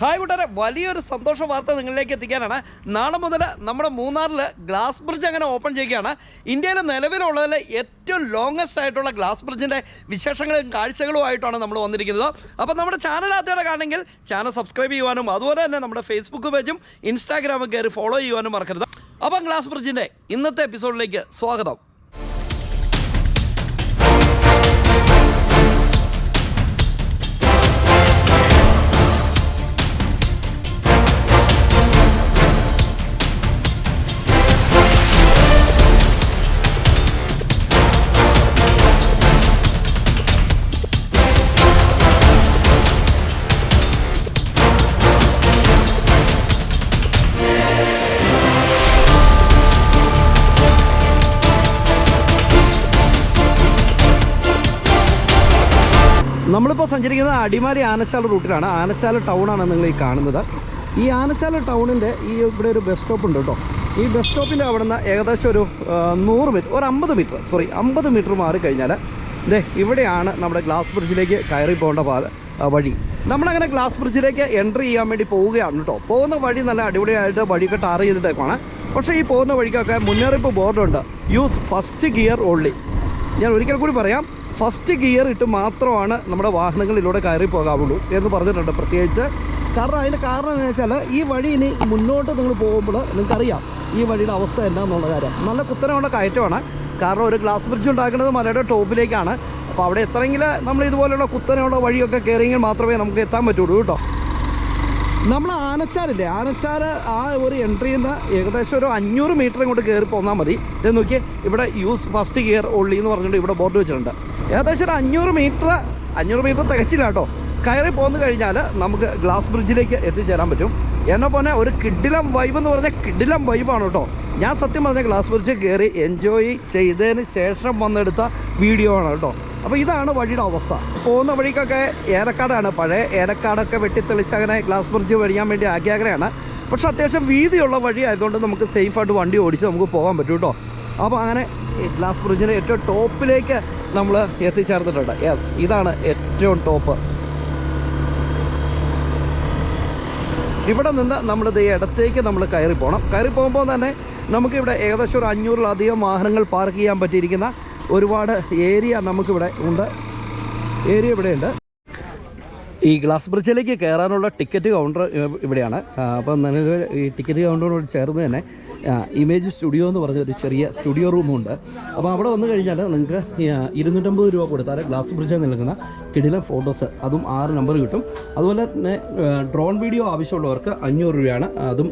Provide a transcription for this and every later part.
Hi കൂട്ടരെ വലിയൊരു സന്തോഷ വാർത്ത നിങ്ങളിലേക്ക് എത്തിക്കാനാണ്. നാളെ മുതൽ നമ്മുടെ മൂന്നാറിൽ ഗ്ലാസ് ബ്രിഡ്ജ് അങ്ങനെ ഓപ്പൺ ചെയ്യുകയാണ്. ഇന്ത്യയിലെ നിലവിലുള്ളതിൽ ഏറ്റവും ലോങ്ങസ്റ്റ് ആയിട്ടുള്ള ഗ്ലാസ് ബ്രിഡ്ജിന്റെ വിശേഷങ്ങളും കാഴ്ചകളുമായിട്ടാണ് നമ്മൾ വന്നിരിക്കുന്നത്. അപ്പോൾ നമ്മുടെ ചാനൽ ആദ്യമായിട്ട് കാണണമെങ്കിൽ ചാനൽ സബ്സ്ക്രൈബ് ചെയ്യുവാനും അതുപോലെ തന്നെ നമ്മുടെ ഫേസ്ബുക്ക് പേജും ഇൻസ്റ്റാഗ്രാമും കയറി ഫോളോ ചെയ്യുവാനും മറക്കരുത്. അപ്പം ഗ്ലാസ് ബ്രിഡ്ജിന്റെ ഇന്നത്തെ എപ്പിസോഡിലേക്ക് സ്വാഗതം. നമ്മളിപ്പോൾ സഞ്ചരിക്കുന്നത് അടിമാലി ആനച്ചാൽ റൂട്ടിലാണ്. ആനച്ചാൽ ടൗണാണ് നിങ്ങൾ ഈ കാണുന്നത്. ഈ ആനച്ചാൽ ടൗണിന്റെ ഈ ഇവിടെ ഒരു ബസ് സ്റ്റോപ്പ് ഉണ്ട് കേട്ടോ. ഈ ബസ് സ്റ്റോപ്പിന്റെ അവിടെ നിന്ന് ഏകദേശം ഒരു നൂറ് മീറ്റർ ഒരു അമ്പത് മീറ്റർ സോറി അമ്പത് മീറ്റർ മാറി കഴിഞ്ഞാൽ ദേ ഇവിടെയാണ് നമ്മുടെ ഗ്ലാസ് ബ്രിഡ്ജിലേക്ക് കയറി പോകേണ്ട ആ, വഴി. നമ്മളങ്ങനെ ഗ്ലാസ് ബ്രിഡ്ജിലേക്ക് എൻട്രി ചെയ്യാൻ വേണ്ടി പോവുകയാണ് കേട്ടോ. പോകുന്ന വഴി നല്ല അടിപൊളിയായിട്ട് വഴിയൊക്കെ ടാർ ചെയ്തിട്ടേക്കാണ് പക്ഷേ ഈ പോകുന്ന വഴിക്കൊക്കെ മുന്നറിയിപ്പ് ബോർഡുണ്ട് യൂസ് ഫസ്റ്റ് ഗിയർ ഓൺലി ഞാൻ ഒരിക്കൽ കൂടി പറയാം ഫസ്റ്റ് ഗിയർ ഇട്ട് മാത്രമാണ് നമ്മുടെ വാഹനങ്ങളിലൂടെ കയറി പോകാവുള്ളൂ എന്ന് പറഞ്ഞിട്ടുണ്ട്. പ്രത്യേകിച്ച് കാരണം അതിന്റെ കാരണം എന്ന് വെച്ചാൽ ഈ വഴി ഇനി മുന്നോട്ട് നിങ്ങൾ പോകുമ്പോൾ നിങ്ങൾക്കറിയാം ഈ വഴിയുടെ അവസ്ഥ എന്താണെന്നുള്ള കാര്യം. നല്ല കുത്തനമുള്ള കയറ്റമാണ്. കാരണം ഒരു ഗ്ലാസ് ബ്രിഡ്ജ് ഉണ്ടാക്കുന്നത് മലയുടെ ടോപ്പിലേക്കാണ്. അപ്പോൾ അവിടെ എത്രയെങ്കിലും നമ്മൾ ഇതുപോലെയുള്ള കുത്തനെയുള്ള വഴിയൊക്കെ കയറിയെങ്കിൽ മാത്രമേ നമുക്ക് എത്താൻ പറ്റുള്ളൂ കേട്ടോ. നമ്മൾ ആനച്ചാലില്ലേ? ആനച്ചാൽ ആ ഒരു എൻട്രി നിന്ന് ഏകദേശം ഒരു അഞ്ഞൂറ് മീറ്റർ ഇങ്ങോട്ട് കയറി പോന്നാൽ മതി. ഇത് നോക്കി ഇവിടെ യൂസ് ഫസ്റ്റ് ഗിയർ ഉള്ളി എന്ന് പറഞ്ഞിട്ട് ഇവിടെ ബോർഡ് വെച്ചിട്ടുണ്ട്. ഏകദേശം ഒരു അഞ്ഞൂറ് മീറ്റർ അഞ്ഞൂറ് മീറ്റർ തികച്ചില്ല കേട്ടോ. കയറി പോന്നു കഴിഞ്ഞാൽ നമുക്ക് ഗ്ലാസ് ബ്രിഡ്ജിലേക്ക് എത്തിച്ചേരാൻ പറ്റും. എന്നെ പോലെ ഒരു കിഡിലം വൈബ് എന്ന് പറഞ്ഞാൽ കിഡിലം വൈബാണ് കേട്ടോ. ഞാൻ സത്യം പറഞ്ഞ ഗ്ലാസ് ബ്രിഡ്ജിൽ കയറി എൻജോയ് ചെയ്തതിന് ശേഷം വന്നെടുത്ത വീഡിയോ ആണ് കേട്ടോ. അപ്പോൾ ഇതാണ് വഴിയുടെ അവസ്ഥ. പോകുന്ന വഴിക്കൊക്കെ ഏലക്കാടാണ് പഴയ ഏലക്കാടൊക്കെ വെട്ടിത്തെളിച്ച് അങ്ങനെ ഗ്ലാസ് ബ്രിഡ്ജ് വഴിയാൻ വേണ്ടി ആഗ്രഹമാണ് പക്ഷെ അത്യാവശ്യം വീതിയുള്ള വഴി ആയതുകൊണ്ട് നമുക്ക് സേഫായിട്ട് വണ്ടി ഓടിച്ച് നമുക്ക് പോകാൻ പറ്റും കേട്ടോ. അപ്പോൾ അങ്ങനെ ഗ്ലാസ് ബ്രിഡ്ജിന്റെ ഏറ്റവും ടോപ്പിലേക്ക് നമ്മൾ എത്തിച്ചേർന്നിട്ടുണ്ട്. യെസ് ഇതാണ് ഏറ്റവും ടോപ്പ്. ഇവിടെ നിന്ന് നമ്മൾ ഇത് ഇടത്തേക്ക് നമ്മൾ കയറി പോകണം കയറി പോകുമ്പോൾ തന്നെ നമുക്കിവിടെ ഏകദേശം ഒരു അഞ്ഞൂറിലധികം വാഹനങ്ങൾ പാർക്ക് ചെയ്യാൻ പറ്റിയിരിക്കുന്ന ഒരുപാട് ഏരിയ നമുക്കിവിടെ ഉണ്ട്. ഏരിയ ഇവിടെയുണ്ട്. ഈ ഗ്ലാസ് ബ്രിഡ്ജിലേക്ക് കയറാനുള്ള ടിക്കറ്റ് കൗണ്ടർ ഇവിടെയാണ്. അപ്പം നിലവിൽ ഈ ടിക്കറ്റ് കൗണ്ടറിനോട് ചേർന്ന് തന്നെ ഇമേജ് സ്റ്റുഡിയോ എന്ന് പറഞ്ഞ ഒരു ചെറിയ സ്റ്റുഡിയോ റൂമുണ്ട്. അപ്പോൾ അവിടെ വന്നു കഴിഞ്ഞാൽ നിങ്ങൾക്ക് ഇരുന്നൂറ്റമ്പത് രൂപ കൊടുത്താൽ ഗ്ലാസ് ബ്രിഡ്ജിൽ നിൽക്കുന്ന കിടിലം ഫോട്ടോസ് അതും ആറ് നമ്പർ കിട്ടും. അതുപോലെ തന്നെ ഡ്രോൺ വീഡിയോ ആവശ്യമുള്ളവർക്ക് അഞ്ഞൂറ് രൂപയാണ്. അതും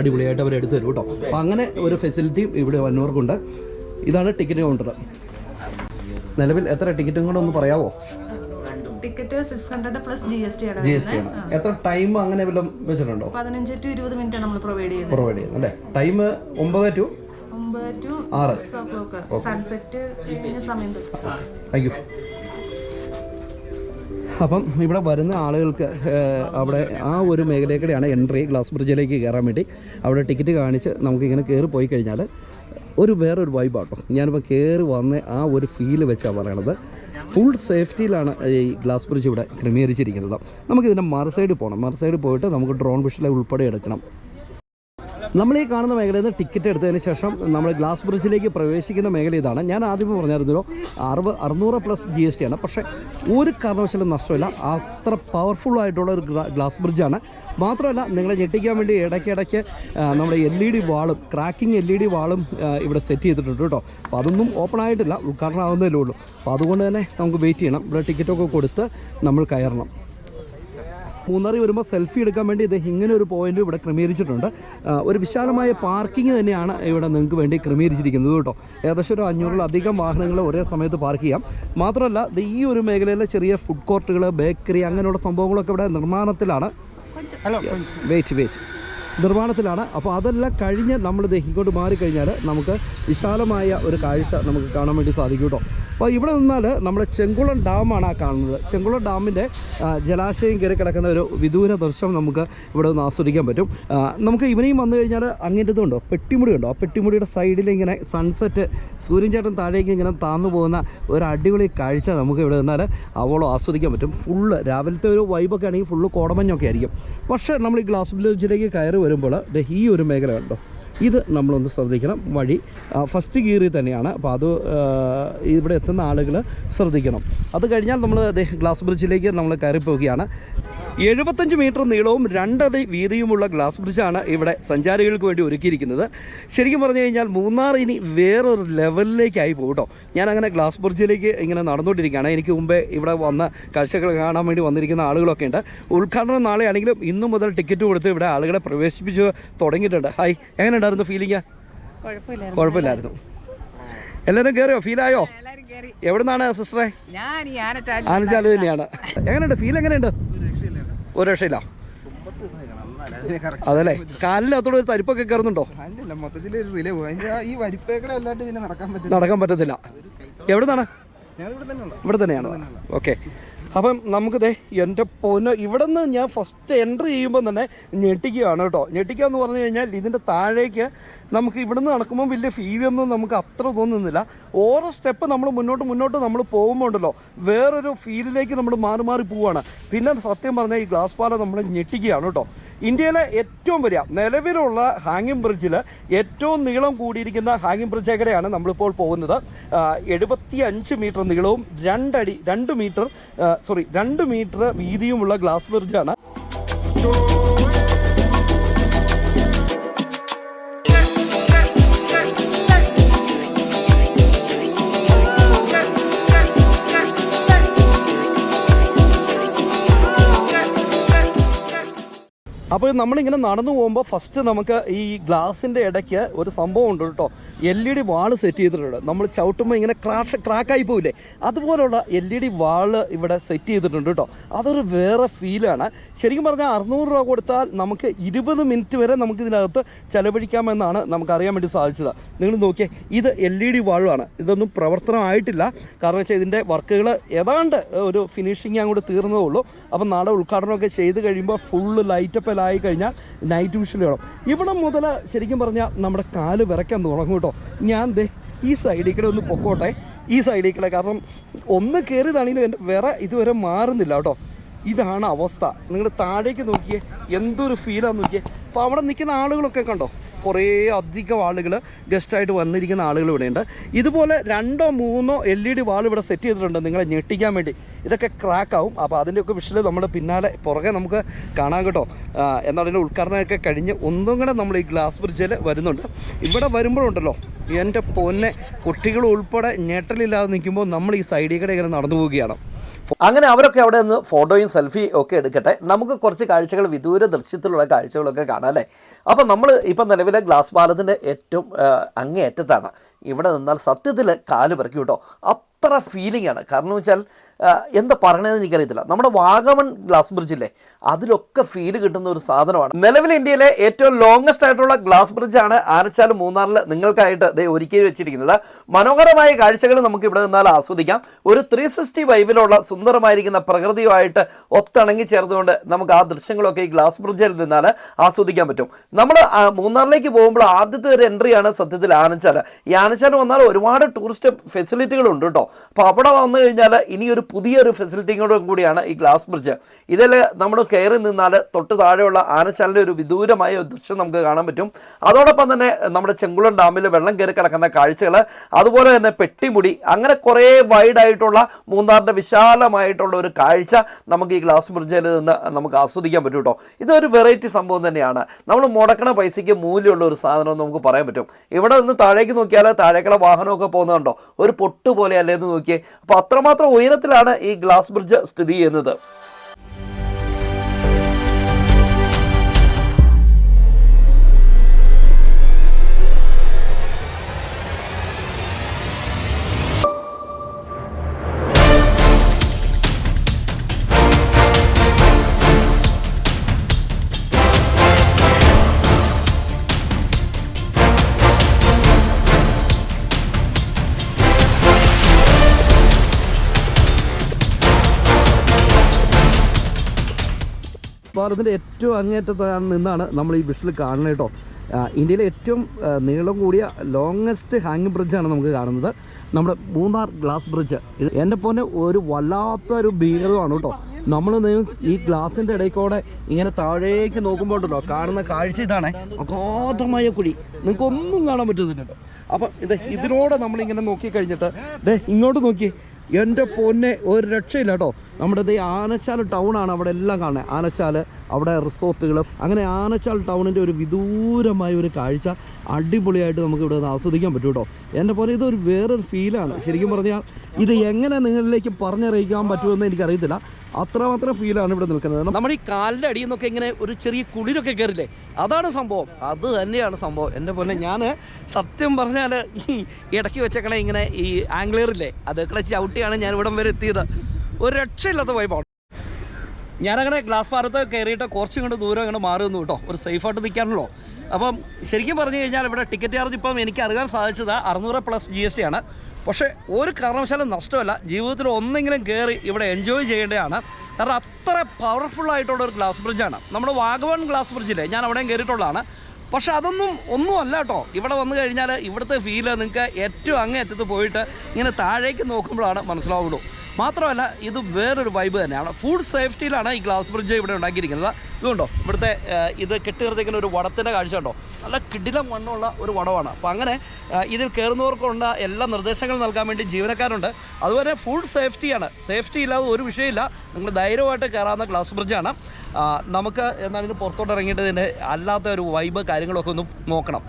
അടിപൊളിയായിട്ട് അവർ എടുത്തു തരും കേട്ടോ. അപ്പോൾ അങ്ങനെ ഒരു ഫെസിലിറ്റിയും ഇവിടെ വന്നവർക്കുണ്ട്. ഇതാണ് ടിക്കറ്റ് കൗണ്ടർ നിലവിൽ എത്ര ടിക്കറ്റും കൂടെ ഒന്ന് പറയാവോ? Ticket six hundred plus G S T ആണ് ജി എസ് ടി ആണ്. എത്ര ടൈം അങ്ങനെ വല്ലതും വെച്ചിട്ടുണ്ടോ? പതിനഞ്ച് ടു ഇരുപത് മിനിറ്റ് നമ്മൾ പ്രൊവൈഡ് ചെയ്യുന്നത്. പ്രൊവൈഡ് ചെയ്യുന്നത് അല്ലേ? ടൈം ഒമ്പത് ടു ഒമ്പത് ടു ആറ്. ഓ ക്ലോക്ക് സൺസെറ്റ് സമയം താങ്ക് യു അപ്പം ഇവിടെ വരുന്ന ആളുകൾക്ക് അവിടെ ആ ഒരു മേഖലയിൽ കൂടെയാണ് എൻട്രി ഗ്ലാസ് ബ്രിഡ്ജിലേക്ക് കയറാൻ വേണ്ടി. അവിടെ ടിക്കറ്റ് കാണിച്ച് നമുക്കിങ്ങനെ കയറി പോയി കഴിഞ്ഞാൽ ഒരു വേറൊരു വൈബാട്ടോ ഞാനിപ്പോൾ കയറി വന്ന ആ ഒരു ഫീൽ വെച്ചാണ് പറയണത്. ഫുൾ സേഫ്റ്റിയിലാണ് ഈ ഗ്ലാസ് ബ്രിഡ്ജ് ഇവിടെ ക്രമീകരിച്ചിരിക്കുന്നത്. നമുക്കിതിന്റെ മറു സൈഡിൽ പോകണം മറു സൈഡിൽ പോയിട്ട് നമുക്ക് ഡ്രോൺ വിഷലെ ഉൾപ്പെടെ എടുക്കണം. നമ്മൾ ഈ കാണുന്ന മേഖലയിൽ നിന്ന് ടിക്കറ്റ് എടുത്തതിന് ശേഷം നമ്മൾ ഗ്ലാസ് ബ്രിഡ്ജിലേക്ക് പ്രവേശിക്കുന്ന മേഖല ഇതാണ്. ഞാൻ ആദ്യമേ പറഞ്ഞായിരുന്നല്ലോ അറുപത് അറുന്നൂറ് പ്ലസ് ജി എസ് ടി ആണ്. പക്ഷേ ഒരു കാരണവശാലും നഷ്ടമില്ല. അത്ര പവർഫുൾ ആയിട്ടുള്ള ഒരു ഗ്ലാ- ഗ്ലാസ് ബ്രിഡ്ജാണ് മാത്രമല്ല നിങ്ങളെ ഞെട്ടിക്കാൻ വേണ്ടി ഇടയ്ക്കിടയ്ക്ക് നമ്മുടെ എൽ ഇ ഡി വാളും ക്രാക്കിംഗ് എൽ ഇ ഡി വാളും ഇവിടെ സെറ്റ് ചെയ്തിട്ടുണ്ട് കേട്ടോ. അപ്പോൾ അതൊന്നും ഓപ്പൺ ആയിട്ടില്ല ഉദ്ഘാടനം ആവുന്നതല്ലേ ഉള്ളൂ. അപ്പോൾ അതുകൊണ്ട് തന്നെ നമുക്ക് വെയിറ്റ് ചെയ്യണം. ഇവിടെ ടിക്കറ്റൊക്കെ കൊടുത്ത് നമ്മൾ കയറണം. മൂന്നാറി വരുമ്പോൾ സെൽഫി എടുക്കാൻ വേണ്ടി ഇത് ഇങ്ങനെ ഒരു പോയിന്റ് ഇവിടെ ക്രമീകരിച്ചിട്ടുണ്ട്. ഒരു വിശാലമായ പാർക്കിംഗ് തന്നെയാണ് ഇവിടെ നിങ്ങൾക്ക് വേണ്ടി ക്രമീകരിച്ചിരിക്കുന്നത് കേട്ടോ. ഏകദേശം ഒരു അഞ്ഞൂറിലധികം വാഹനങ്ങൾ ഒരേ സമയത്ത് പാർക്ക് ചെയ്യാം. മാത്രമല്ല ഇത് ഈ ഒരു മേഖലയിലെ ചെറിയ ഫുഡ് കോർട്ടുകൾ ബേക്കറി അങ്ങനെയുള്ള സംഭവങ്ങളൊക്കെ ഇവിടെ നിർമ്മാണത്തിലാണ്. Wait wait നിർമ്മാണത്തിലാണ്. അപ്പോൾ അതെല്ലാം കഴിഞ്ഞ് നമ്മൾ ഇങ്ങോട്ട് മാറിക്കഴിഞ്ഞാൽ നമുക്ക് വിശാലമായ ഒരു കാഴ്ച നമുക്ക് കാണാൻ വേണ്ടി സാധിക്കും കേട്ടോ. അപ്പോൾ ഇവിടെ നിന്നാൽ നമ്മുടെ ചെങ്കുളം ഡാമാണ് ആ കാണുന്നത്. ചെങ്കുളം ഡാമിന്റെ ജലാശയം കയറി കിടക്കുന്ന ഒരു വിദൂര ദർശനം നമുക്ക് ഇവിടെ നിന്ന് ആസ്വദിക്കാൻ പറ്റും. നമുക്ക് ഇവനെയും വന്നു കഴിഞ്ഞാൽ അങ്ങനത്തെ ഉണ്ടോ? പെട്ടിമുടി ഉണ്ടോ? ആ പെട്ടിമുടിയുടെ സൈഡിൽ ഇങ്ങനെ സൺസെറ്റ് സൂര്യൻ ചേട്ടൻ താഴേക്ക് ഇങ്ങനെ താന്നു പോകുന്ന ഒരു അടിപൊളി കാഴ്ച നമുക്ക് ഇവിടെ നിന്നാൽ അവളോ ആസ്വദിക്കാൻ പറ്റും. ഫുള്ള് രാവിലത്തെ ഒരു വൈബൊക്കെ ആണെങ്കിൽ ഫുള്ള് കോടമഞ്ഞൊക്കെ ആയിരിക്കും. പക്ഷേ നമ്മൾ ഈ ഗ്ലാസ് വില്ലേജിലേക്ക് കയറി വരുമ്പോൾ ഈ ഒരു മേഖല കണ്ടോ? ഇത് നമ്മളൊന്ന് ശ്രദ്ധിക്കണം വഴി. ഫസ്റ്റ് ഗിയറിൽ തന്നെയാണ്. അപ്പോൾ അത് ഇവിടെ എത്തുന്ന ആളുകൾ ശ്രദ്ധിക്കണം. അത് കഴിഞ്ഞാൽ നമ്മൾ ഗ്ലാസ് ബ്രിഡ്ജിലേക്ക് നമ്മൾ കയറിപ്പോവുകയാണ് എഴുപത്തഞ്ച് മീറ്റർ നീളവും രണ്ടടി വീതിയുമുള്ള ഗ്ലാസ് ബ്രിഡ്ജാണ് ഇവിടെ സഞ്ചാരികൾക്ക് വേണ്ടി ഒരുക്കിയിരിക്കുന്നത്. ശരിക്കും പറഞ്ഞു കഴിഞ്ഞാൽ മൂന്നാർ ഇനി വേറൊരു ലെവലിലേക്കായി പോകും കേട്ടോ. ഞാൻ അങ്ങനെ ഗ്ലാസ് ബ്രിഡ്ജിലേക്ക് ഇങ്ങനെ നടന്നുകൊണ്ടിരിക്കുകയാണ്. എനിക്ക് മുമ്പേ ഇവിടെ വന്ന കാഴ്ചകൾ കാണാൻ വേണ്ടി വന്നിരിക്കുന്ന ആളുകളൊക്കെ ഉണ്ട്. ഉദ്ഘാടനം നാളെ ആണെങ്കിലും ഇന്നു മുതൽ ടിക്കറ്റ് കൊടുത്ത് ഇവിടെ ആളുകളെ പ്രവേശിപ്പിച്ച് തുടങ്ങിയിട്ടുണ്ട്. ഹായ് എങ്ങനെ ഉണ്ടായിരുന്നു ഫീലിംഗ് കുഴപ്പമില്ലായിരുന്നു എല്ലാവരും കയറിയോ ഫീലായോ എല്ലാരും കേറി. എവിടെ നിന്നാണ് സിസ്റ്ററെ ആനച്ചാൽ തന്നെയാണ്. എങ്ങനെയുണ്ട്? ഫീൽ എങ്ങനെയുണ്ട്? ഒരു രക്ഷയില്ല. അതല്ലേ? കാലിനകത്തോട് ഒരു തരിപ്പൊക്കെ കയറുന്നുണ്ടോ? അല്ലല്ല മൊത്തത്തിൽ ഒരു റിലേ പോകും ഈ വരിപ്പേക്കടെ അല്ലാണ്ട് പിന്നെ നടക്കാൻ പറ്റില്ല നടക്കാൻ പറ്റത്തില്ല. എവിടുന്നാണ്? ഇവിടെ തന്നെയാണ്. ഓക്കെ അപ്പം നമുക്ക് ദേ എന്റെ പൊന്ന് ഇവിടെ നിന്ന് ഞാൻ ഫസ്റ്റ് എൻട്രി ചെയ്യുമ്പോൾ തന്നെ ഞെട്ടിക്കുകയാണ് കേട്ടോ. ഞെട്ടിക്കുക എന്ന് പറഞ്ഞു കഴിഞ്ഞാൽ ഇതിന്റെ താഴേക്ക് നമുക്ക് ഇവിടുന്ന് നടക്കുമ്പോൾ വലിയ ഫീലൊന്നും നമുക്ക് അത്ര തോന്നുന്നില്ല. ഓരോ സ്റ്റെപ്പ് നമ്മൾ മുന്നോട്ട് മുന്നോട്ട് നമ്മൾ പോകുമ്പോൾ ഉണ്ടല്ലോ വേറൊരു ഫീലിലേക്ക് നമ്മൾ മാറി മാറി പോവുകയാണ്. പിന്നെ സത്യം പറഞ്ഞാൽ ഈ ഗ്ലാസ് പാലം നമ്മൾ ഞെട്ടിക്കുകയാണ് കേട്ടോ. ഇന്ത്യയിലെ ഏറ്റവും വലിയ നിലവിലുള്ള ഹാങ്ങിങ് ബ്രിഡ്ജിൽ ഏറ്റവും നീളം കൂടിയിരിക്കുന്ന ഹാങ്ങിങ് ബ്രിഡ്ജ് എങ്ങനെയാണ് നമ്മളിപ്പോൾ പോകുന്നത്. എഴുപത്തി അഞ്ച് മീറ്റർ നീളവും രണ്ടടി രണ്ട് മീറ്റർ സോറി രണ്ട് മീറ്റർ വീതിയുമുള്ള ഗ്ലാസ് ബ്രിഡ്ജാണ് അപ്പോൾ നമ്മളിങ്ങനെ നടന്നു പോകുമ്പോൾ ഫസ്റ്റ് നമുക്ക് ഈ ഗ്ലാസിന്റെ ഇടയ്ക്ക് ഒരു സംഭവം ഉണ്ട് കേട്ടോ. L E D wall set ചെയ്തിട്ടുണ്ട്. നമ്മൾ ചവിട്ടുമ്പോൾ ഇങ്ങനെ ക്രാഷ് ക്രാക്കായി പോയില്ലേ അതുപോലുള്ള എൽ ഇ ഡി വാൾ ഇവിടെ സെറ്റ് ചെയ്തിട്ടുണ്ട് കേട്ടോ. അതൊരു വേറെ ഫീലാണ് ശരിക്കും പറഞ്ഞാൽ അറുന്നൂറ് രൂപ കൊടുത്താൽ നമുക്ക് ഇരുപത് മിനിറ്റ് വരെ നമുക്ക് ഇതിനകത്ത് ചെലവഴിക്കാമെന്നാണ് നമുക്ക് അറിയാൻ വേണ്ടി സാധിച്ചത്. നിങ്ങൾ നോക്കിയേ ഇത് എൽ ഇ ഡി വാളുമാണ് ഇതൊന്നും പ്രവർത്തനമായിട്ടില്ല കാരണം വെച്ചാൽ ഇതിന്റെ വർക്കുകൾ ഏതാണ്ട് ഒരു ഫിനിഷിങ് അങ്ങോട്ട് തീർന്നതേ ഉള്ളൂ. അപ്പം നാളെ ഉദ്ഘാടനമൊക്കെ ചെയ്ത് കഴിയുമ്പോൾ ഫുള്ള് ലൈറ്റപ്പ് എല്ലാം ആയി കഴിഞ്ഞാൽ നൈറ്റ് വിഷൽ വേണം ഇവിടെ മുതൽ ശരിക്കും പറഞ്ഞാൽ നമ്മുടെ കാൽ വിറയ്ക്കാൻ തുടങ്ങും കേട്ടോ. ഞാൻ ദേ ഈ സൈഡിൽ കൂടെ ഒന്ന് പൊക്കോട്ടെ. ഈ സൈഡിൽ കൂടെ കാരണം ഒന്ന് കയറിയതാണെങ്കിലും എന്റെ വിറ ഇതുവരെ മാറുന്നില്ല കേട്ടോ. ഇതാണ് അവസ്ഥ. നിങ്ങൾ താഴേക്ക് നോക്കിയേ എന്തൊരു ഫീലാന്ന് നോക്കിയേ. അപ്പോൾ അവിടെ നിൽക്കുന്ന ആളുകളൊക്കെ കണ്ടോ? കുറേ അധികം ആളുകൾ ഗസ്റ്റായിട്ട് വന്നിരിക്കുന്ന ആളുകൾ ഇവിടെയുണ്ട് ഇതുപോലെ രണ്ടോ മൂന്നോ എൽ ഇ ഡി വാൾ ഇവിടെ സെറ്റ് ചെയ്തിട്ടുണ്ട് നിങ്ങളെ ഞെട്ടിക്കാൻ വേണ്ടി. ഇതൊക്കെ ക്രാക്ക് ആവും. അപ്പോൾ അതിന്റെയൊക്കെ വിഷയം നമ്മുടെ പിന്നാലെ പുറകെ നമുക്ക് കാണാൻ കേട്ടോ. എന്നാൽ അതിന്റെ ഉദ്ഘാടനമൊക്കെ കഴിഞ്ഞ് ഒന്നും കൂടെ നമ്മൾ ഈ ഗ്ലാസ് ബ്രിഡ്ജിൽ വരുന്നുണ്ട്. ഇവിടെ വരുമ്പോഴുണ്ടല്ലോ എന്റെ പൊന്നെ കുട്ടികൾ ഉൾപ്പെടെ ഞെട്ടലില്ലാതെ നിൽക്കുമ്പോൾ നമ്മൾ ഈ സൈഡിൽ കൂടെ ഇങ്ങനെ നടന്നു പോവുകയാണ്. അങ്ങനെ അവരൊക്കെ അവിടെ നിന്ന് ഫോട്ടോയും സെൽഫി ഒക്കെ എടുക്കട്ടെ. നമുക്ക് കുറച്ച് കാഴ്ചകൾ വിദൂര ദൃശ്യത്തിലുള്ള കാഴ്ചകളൊക്കെ കാണാം അല്ലേ? അപ്പം നമ്മൾ ഇപ്പം നിലവിലെ ഗ്ലാസ് പാലത്തിന്റെ ഏറ്റവും അങ്ങേയറ്റത്താണ്. ഇവിടെ നിന്നാൽ സത്യത്തിൽ കാൽ പിറക്കി കേട്ടോ അത്ര ഫീലിംഗ് ആണ്. കാരണം വെച്ചാൽ എന്താ പറയണതെന്ന് എനിക്കറിയത്തില്ല. നമ്മുടെ വാഗമൺ ഗ്ലാസ് ബ്രിഡ്ജില്ലേ അതിലൊക്കെ ഫീൽ കിട്ടുന്ന ഒരു സാധനമാണ്. നിലവിൽ ഇന്ത്യയിലെ ഏറ്റവും ലോങ്സ്റ്റ് ആയിട്ടുള്ള ഗ്ലാസ് ബ്രിഡ്ജ് ആണ് ആനച്ചാൽ മൂന്നാറിൽ നിങ്ങൾക്കായിട്ട് ദേ ഒരുക്കി വെച്ചിരിക്കുന്നത്. മനോഹരമായ കാഴ്ചകൾ നമുക്ക് ഇവിടെ നിന്നാൽ ആസ്വദിക്കാം. ഒരു ത്രീ സിക്സ്റ്റി വൈവിലുള്ള സുന്ദരമായിരിക്കുന്ന പ്രകൃതിയുമായിട്ട് ഒത്തിണങ്ങി ചേർന്നുകൊണ്ട് നമുക്ക് ആ ദൃശ്യങ്ങളൊക്കെ ഈ ഗ്ലാസ് ബ്രിഡ്ജിൽ നിന്നാൽ ആസ്വദിക്കാൻ പറ്റും. നമ്മൾ മൂന്നാറിലേക്ക് പോകുമ്പോൾ ആദ്യത്തെ ഒരു എൻട്രിയാണ് സത്യത്തിൽ ആനച്ചാൽ ഈ ആനച്ചാൽ വന്നാൽ ഒരുപാട് ടൂറിസ്റ്റ് ഫെസിലിറ്റികളുണ്ട് കേട്ടോ. അപ്പോൾ അവിടെ വന്നു കഴിഞ്ഞാൽ ഇനി ഒരു പുതിയൊരു ഫെസിലിറ്റിയോടും കൂടിയാണ് ഈ ഗ്ലാസ് ബ്രിഡ്ജ്. ഇതിൽ നമ്മൾ കയറി നിന്നാൽ തൊട്ട് താഴെയുള്ള ആനച്ചാലിന്റെ ഒരു വിദൂരമായ ഒരു ദൃശ്യം നമുക്ക് കാണാൻ പറ്റും. അതോടൊപ്പം തന്നെ നമ്മുടെ ചെങ്കുളം ഡാമിൽ വെള്ളം കയറി കിടക്കുന്ന കാഴ്ചകൾ അതുപോലെ തന്നെ പെട്ടിമുടി അങ്ങനെ കുറേ വൈഡായിട്ടുള്ള മൂന്നാറിന്റെ വിശാലമായിട്ടുള്ള ഒരു കാഴ്ച നമുക്ക് ഈ ഗ്ലാസ് ബ്രിഡ്ജിൽ നിന്ന് നമുക്ക് ആസ്വദിക്കാൻ പറ്റും കേട്ടോ. ഇതൊരു വെറൈറ്റി സംഭവം തന്നെയാണ്. നമ്മൾ മുടക്കണ പൈസയ്ക്ക് മൂല്യമുള്ള ഒരു സാധനം നമുക്ക് പറയാൻ പറ്റും. ഇവിടെ നിന്ന് താഴേക്ക് നോക്കിയാൽ താഴേക്കുള്ള വാഹനമൊക്കെ പോകുന്നുണ്ടോ ഒരു പൊട്ടുപോലെ അല്ലേ എന്ന് നോക്കിയേ. അപ്പോൾ അത്രമാത്രം ഉയരത്തിലാണ് ഈ ഗ്ലാസ് ബ്രിഡ്ജ് സ്ഥിതി ചെയ്യുന്നത്. പാലത്തിന്റെ ഏറ്റവും അങ്ങേറ്റത്താണ് നിന്നാണ് നമ്മൾ ഈ വിഷിൽ കാണുന്നത് കേട്ടോ. ഇന്ത്യയിലെ ഏറ്റവും നീളം കൂടിയ ലോങ്ങസ്റ്റ് ഹാങ് ബ്രിഡ്ജാണ് നമുക്ക് കാണുന്നത്. നമ്മുടെ മൂന്നാർ ഗ്ലാസ് ബ്രിഡ്ജ് ഇത് എന്റെ പോലെ ഒരു വല്ലാത്തൊരു ഭീകരമാണ് കേട്ടോ. നമ്മൾ ഈ ഗ്ലാസിന്റെ ഇടയിൽ കൂടെ ഇങ്ങനെ താഴേക്ക് നോക്കുമ്പോൾ ഉണ്ടല്ലോ കാണുന്ന കാഴ്ച ഇതാണ്. അഗാധമായ കുഴി. നിങ്ങൾക്ക് ഒന്നും കാണാൻ പറ്റുന്നില്ല കേട്ടോ അപ്പം ഇത് ഇതിലൂടെ നമ്മളിങ്ങനെ നോക്കി കഴിഞ്ഞിട്ട് ദേ ഇങ്ങോട്ട് നോക്കി എന്റെ പൊന്നെ ഒരു രക്ഷയില്ല കേട്ടോ. നമ്മുടെ ദേ ആനച്ചാൽ ടൗണാണ് അവിടെ എല്ലാം കാണുന്നത് ആനച്ചാൽ അവിടെ റിസോർട്ടുകൾ അങ്ങനെ ആനച്ചാൽ ടൗണിന്റെ ഒരു വിദൂരമായ ഒരു കാഴ്ച അടിപൊളിയായിട്ട് നമുക്ക് ഇവിടെ നിന്ന് ആസ്വദിക്കാൻ പറ്റും കേട്ടോ. എന്റെ പോലെ ഇതൊരു വേറൊരു ഫീലാണ് ശരിക്കും പറഞ്ഞാൽ ഇത് എങ്ങനെ നിങ്ങളിലേക്ക് പറഞ്ഞറിയിക്കാൻ പറ്റുമെന്ന് എനിക്കറിയത്തില്ല. അത്രമാത്രം ഫീലാണ് ഇവിടെ നിൽക്കുന്നത്. നമ്മൾ ഈ കാലിന്റെ അടിയിൽ നിന്നൊക്കെ ഇങ്ങനെ ഒരു ചെറിയ കുളിരൊക്കെ കയറില്ലേ? അതാണ് സംഭവം. അത് തന്നെയാണ് സംഭവം. എന്റെ പോലെ ഞാൻ സത്യം പറഞ്ഞാൽ ഈ ഇടയ്ക്ക് വെച്ചേക്കണേ ഇങ്ങനെ ഈ ആംഗ്ലേറില്ലേ? അതൊക്കെ ചവിട്ടിയാണ് ഞാൻ ഇവിടം വരെ എത്തിയത്. ഒരു രക്ഷയില്ലാത്ത വൈബാണ് ഞാനങ്ങനെ ഗ്ലാസ് പാറത്ത് കയറിയിട്ട് കുറച്ച് ഇങ്ങോട്ട് ദൂരം ഇങ്ങോട്ട് മാറി നിന്നു കേട്ടോ. ഒരു സേഫായിട്ട് നിൽക്കാണല്ലോ. അപ്പം ശരിക്കും പറഞ്ഞു കഴിഞ്ഞാൽ ഇവിടെ ടിക്കറ്റ് ചാർജ് ഇപ്പം എനിക്ക് അറിയാൻ സാധിച്ചത് അറുന്നൂറ് പ്ലസ് ജി എസ് ടി ആണ്. പക്ഷേ ഒരു കാരണവശാലും നഷ്ടമല്ല. ജീവിതത്തിൽ ഒന്നെങ്കിലും കയറി ഇവിടെ എൻജോയ് ചെയ്യേണ്ടതാണ്. കാരണം അത്ര പവർഫുൾ ആയിട്ടുള്ള ഒരു ഗ്ലാസ് ബ്രിഡ്ജാണ് നമ്മുടെ വാഗവൺ ഗ്ലാസ് ബ്രിഡ്ജില്ലേ ഞാൻ അവിടെയും കയറിയിട്ടുള്ളതാണ് പക്ഷെ അതൊന്നും ഒന്നും അല്ല കേട്ടോ. ഇവിടെ വന്നു കഴിഞ്ഞാൽ ഇവിടുത്തെ ഫീൽ നിങ്ങൾക്ക് ഏറ്റവും അങ്ങേ അറ്റത്ത് പോയിട്ട് ഇങ്ങനെ താഴേക്ക് നോക്കുമ്പോഴാണ് മനസ്സിലാവുള്ളൂ. മാത്രമല്ല ഇത് വേറൊരു വൈബ് തന്നെയാണ്. ഫുഡ് സേഫ്റ്റിയിലാണ് ഈ ഗ്ലാസ് ബ്രിഡ്ജ് ഇവിടെ ഉണ്ടാക്കിയിരിക്കുന്നത്. ഇതുകൊണ്ടോ ഇവിടുത്തെ ഇത് കെട്ടിനിർത്തിക്കുന്ന ഒരു വടത്തിന്റെ കാഴ്ച ഉണ്ടോ നല്ല കിടിലം മണ്ണുള്ള ഒരു വടവാണ്. അപ്പോൾ അങ്ങനെ ഇതിൽ കയറുന്നവർക്കുള്ള എല്ലാ നിർദ്ദേശങ്ങളും നൽകാൻ വേണ്ടി ജീവനക്കാരുണ്ട്. അതുപോലെ ഫുൾ സേഫ്റ്റിയാണ് സേഫ്റ്റി ഇല്ലാതെ ഒരു വിഷയമില്ല. നിങ്ങൾ ധൈര്യമായിട്ട് കയറാവുന്ന ഗ്ലാസ് ബ്രിഡ്ജാണ് നമുക്ക് എന്നാലും പുറത്തോട്ട് ഇറങ്ങിയിട്ട് ഇതിന്റെ അല്ലാത്ത ഒരു വൈബ് കാര്യങ്ങളൊക്കെ ഒന്ന് നോക്കണം.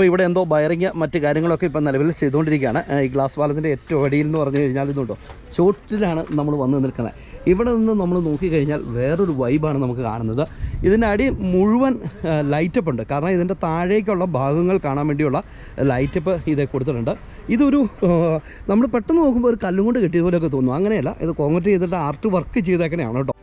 അപ്പോൾ ഇവിടെ എന്തോ ബയറിങ് മറ്റ് കാര്യങ്ങളൊക്കെ ഇപ്പം നിലവിൽ ചെയ്തുകൊണ്ടിരിക്കുകയാണ്. ഈ ഗ്ലാസ് പാലത്തിന്റെ ഏറ്റവും അടിയിൽ എന്ന് പറഞ്ഞു കഴിഞ്ഞാൽ ഇതുണ്ടോ? ചോട്ടിലാണ് നമ്മൾ വന്ന് നിൽക്കുന്നത്. ഇവിടെ നിന്ന് നമ്മൾ നോക്കിക്കഴിഞ്ഞാൽ വേറൊരു വൈബാണ് നമുക്ക് കാണുന്നത്. ഇതിന്റെ അടി മുഴുവൻ ലൈറ്റപ്പ് ഉണ്ട്. കാരണം ഇതിന്റെ താഴേക്കുള്ള ഭാഗങ്ങൾ കാണാൻ വേണ്ടിയുള്ള ലൈറ്റപ്പ് ഇത് കൊടുത്തിട്ടുണ്ട്. ഇതൊരു നമ്മൾ പെട്ടെന്ന് നോക്കുമ്പോൾ ഒരു കല്ലും കൊണ്ട് കിട്ടിയതുപോലെയൊക്കെ തോന്നുന്നു. തോന്നും അങ്ങനെയല്ല ഇത് കോൺക്രീറ്റ് ചെയ്തിട്ട് ആർട്ട് വർക്ക് ചെയ്തേക്കണെയാണ് കേട്ടോ.